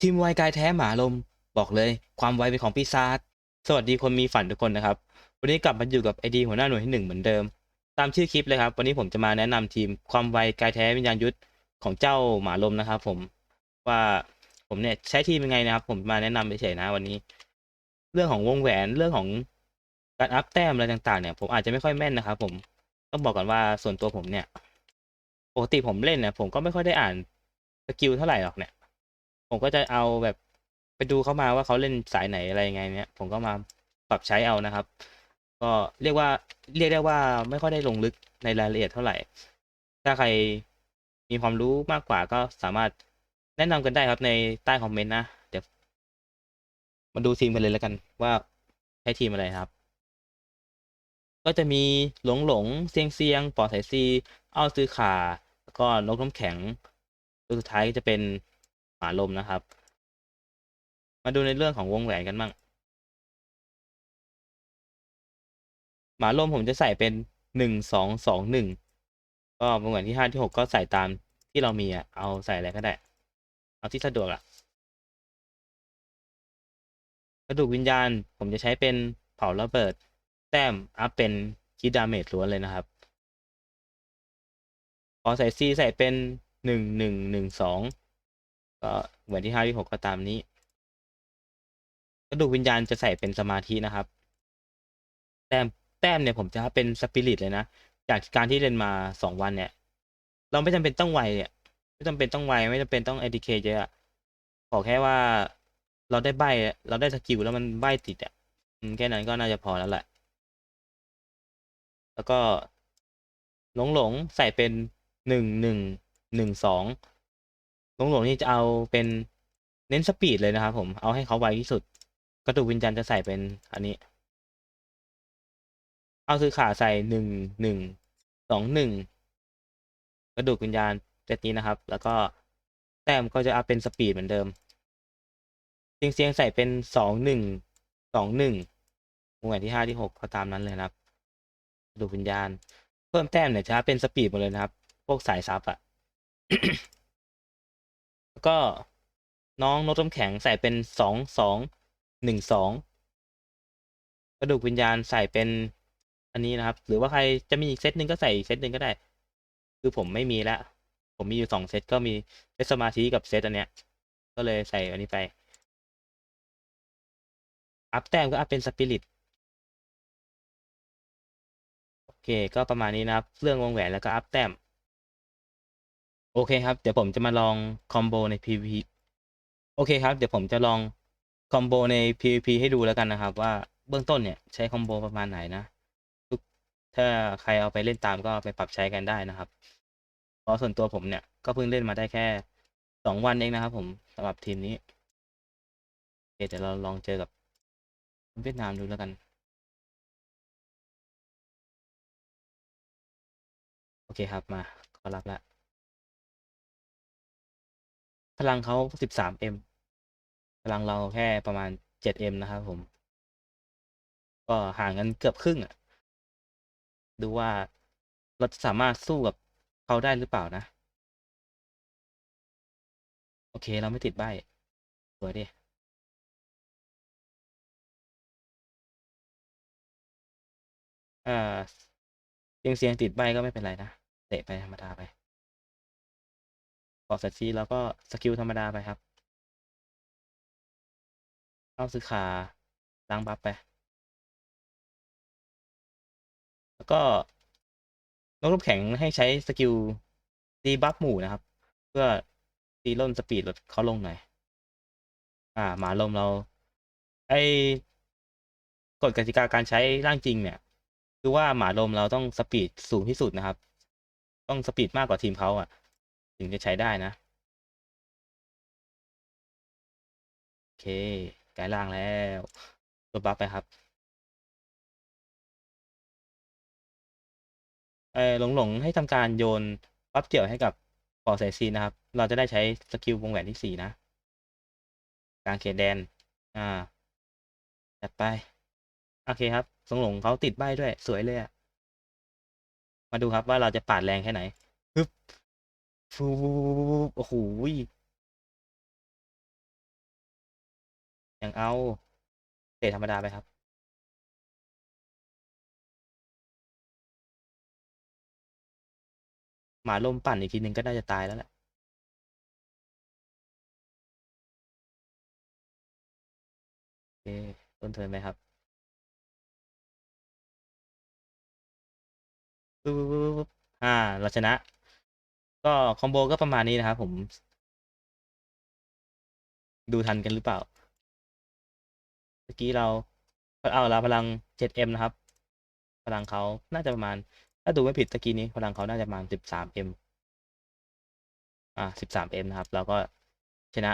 ทีมไวกายแท้หมาลม บอกเลย ความไวเป็นของปีศาจสวัสดีคนมีฝันทุกคนนะครับ วันนี้กลับมาอยู่กับไอดีหัวหน้าหน่วยที่หนึ่งเหมือนเดิม ตามชื่อคลิปเลยครับ วันนี้ผมจะมาแนะนำทีมความไวกายแท้วิญญาณยุทธของเจ้าหมาลมนะครับ ผมว่าผมเนี่ยใช้ทีมยังไงนะครับ ผมมาแนะนำเฉยๆนะวันนี้ เรื่องของวงแหวนเรื่องของการอัพแต้มอะไรต่างๆเนี่ย ผมอาจจะไม่ค่อยแม่นนะครับผมต้องบอกก่อนว่าส่วนตัวผมเนี่ยปกติผมเล่นเนี่ยผมก็ไม่ค่อยได้อ่านสกิลเท่าไหร่หรอกเนี่ย ผมก็จะเอาแบบไปดูเขามาว่าเขาเล่นสายไหนอะไรยังไงเนี่ยผมก็มาปรับใช้เอานะครับ ก็เรียกว่าเรียกได้ว่าไม่ค่อยได้ลงลึกในรายละเอียดเท่าไหร่ ถ้าใครมีความรู้มากกว่าก็สามารถแนะนำกันได้ครับในใต้คอมเมนต์นะเดี๋ยวมาดูทีมกันเลยแล้วกันว่าใช้ทีมอะไรครับ ก็จะมีหลงหลงเซียงเซียงปอสายซี อ้าวซื้อขาแล้วก็นกน้ำแข็งตัวสุดท้ายก็จะเป็น หมาลมนะครับ มาดูในเรื่องของวงแหวนกันบ้างหมาลมผมจะใส่เป็นหนึ่งสองสองหนึ่งก็วงแหวนที่ห้าที่หกก็ใส่ตามที่เรามีอะเอาใส่อะไรก็ได้ เอาที่สะดวกอะกระดูกวิญญาณผมจะใช้เป็นเผาระเบิด แต้มอัพเป็นคิดดาเมจล้วนเลยนะครับพอใส่ซีใส่เป็นหนึ่งหนึ่งหนึ่งสอง ก็เหมือนที่ห้าที่หกก็ตามนี้กระดูกวิญญาณจะใส่เป็นสมาธินะครับ แต้มแต้มเนี่ยผมจะเป็นสปิริตเลยนะ จากการที่เรียนมาสองวันเนี่ย เราไม่จำเป็นต้องไวเนี่ย ไม่จำเป็นต้องไวไม่จำเป็นต้องเอ k เคเยอะขอแค่ว่าเราได้ใบเราได้สกิลแล้วมันใบติดอะแค่นั้นก็น่าจะพอแล้วแหละ แล้วก็หลงหลงใส่เป็นหนึ่งหนึ่งหนึ่งสอง ลงหลงนี่จะเอาเป็นเน้นสปีดเลยนะครับผมเอาให้เขาไวที่สุด กระดูกวิญญาณจะใส่เป็นอันนี้ เอาซื้อขาใส่หนึ่งหนึ่งสองหนึ่งกระดูกวิญญาณเซตนี้นะครับ แล้วก็แต้มก็จะเอาเป็นสปีดเหมือนเดิมเสียงเสียงใส่เป็นสองหนึ่งสองหนึ่งวงแหวนที่ห้าที่หกก็ตามนั้นเลยนะครับกระดูกวิญญาณ เพิ่มแต้มเนี่ยจะเป็นสปีดหมดเลยนะครับ พวกสายซับอะ แล้วก็น้องโนตน้ำแข็งใส่เป็นสองสองหนึ่งสองกระดูกวิญญาณใส่เป็นอันนี้นะครับ หรือว่าใครจะมีอีกเซตหนึ่งก็ใส่อีกเซตหนึ่งก็ได้ คือผมไม่มีแล้วผมมีอยู่สองเซตก็มีเซตสมาธิกับเซตอันเนี้ย ก็เลยใส่อันนี้ไป อัพแต้มก็อัพเป็นสปิริตโอเค ก็ประมาณนี้นะครับ เรื่องวงแหวนแล้วก็อัพแต้ม โอเคครับ เดี๋ยวผมจะมาลองคอมโบใน PVP โอเคครับ เดี๋ยวผมจะลองคอมโบใน PVP ให้ดูแล้วกันนะครับ ว่าเบื้องต้นเนี่ยใช้คอมโบประมาณไหนนะทุกถ้าใครเอาไปเล่นตามก็ไปปรับใช้กันได้นะครับ เพราะส่วนตัวผมเนี่ยก็เพิ่งเล่นมาได้แค่สองวันเองนะครับ ผมสำหรับทีมนี้โอเคเดี๋ยวเราลองเจอกับเวียดนามดูแล้วกัน โอเคครับมาขอรับละ พลังเขาสิบสามเอ็มพลังเราแค่ประมาณเจ็ดเอ็มนะครับผม ก็ห่างกันเกือบครึ่งอะ ดูว่าเราจะสามารถสู้กับเขาได้หรือเปล่านะ โอเคเราไม่ติดใบสวยดิอ่าเสียงเสียงติดใบก็ไม่เป็นไรนะ เตะไปธรรมดาไป กอสัตซีแล้วก็สกิลธรรมดาไปครับ เข้าซื้อขาล้างบัฟไป แล้วก็นกรูปแข็งให้ใช้สกิลตีบัฟหมู่นะครับ เพื่อตีล่นสปีดลดเขาลงหน่อย อ่า หมาลมเรา ไอกฎกติกาการใช้ร่างจริงเนี่ยคือว่าหมาลมเราต้องสปีดสูงที่สุดนะครับ ต้องสปีดมากกว่าทีมเขาอะ ถึงจะใช้ได้นะ โอเคกลายร่างแล้วลดบัฟไปครับเออหลงหลงให้ทำการโยนบัฟเกี่ยวให้กับปอสายซีนะครับ เราจะได้ใช้สกิลวงแหวนที่สี่นะ กลางเขตแดน อ่า จัดไป โอเคครับสงหลงเขาติดใบด้วย สวยเลยอะมาดูครับว่าเราจะปาดแรงแค่ไหนฮึบ ฟูโอ้โหยังเอาเตะธรรมดาไปครับ หมาลมปั่นอีกทีหนึ่งก็น่าจะตายแล้วแหละโอเคต้นเทินไหมครับปึ๊บปึ๊บปึ๊บปึ๊บอ่าเราชนะ ก็คอมโบก็ประมาณนี้นะครับผม ดูทันกันหรือเปล่า เมื่อกี้เราเอาเราพลัง 7M นะครับ พลังเขาน่าจะประมาณ ถ้าดูไม่ผิดตะกี้นี้ พลังเขาน่าจะประมาณ 13M อ่า 13M นะครับ เราก็ชนะ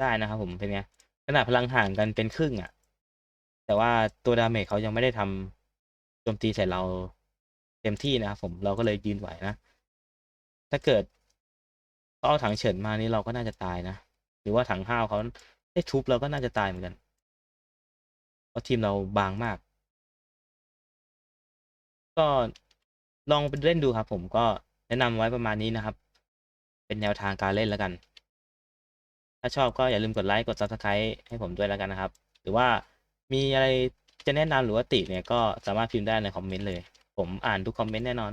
ได้นะครับผมเป็นไงขนาดพลังห่างกันเป็นครึ่งอะ แต่ว่าตัวดาเมจเขายังไม่ได้ทำโจมตีใส่เราเต็มที่นะครับผมเราก็เลยยืนไหวนะ ถ้าเกิดเขาเอาถังเฉินมานี่เราก็น่าจะตายนะ หรือว่าถังห้าวเขาได้ทุบเราก็น่าจะตายเหมือนกัน เพราะทีมเราบางมาก ก็ลองไปเล่นดูครับ ผมก็แนะนำไว้ประมาณนี้นะครับ เป็นแนวทางการเล่นแล้วกัน ถ้าชอบก็อย่าลืมกดไลค์กด subscribe ให้ผมด้วยแล้วกันนะครับ หรือว่ามีอะไรจะแนะนำหรือว่าติเนี่ยก็สามารถพิมพ์ได้ในคอมเมนต์เลย ผมอ่านทุกคอมเมนต์แน่นอน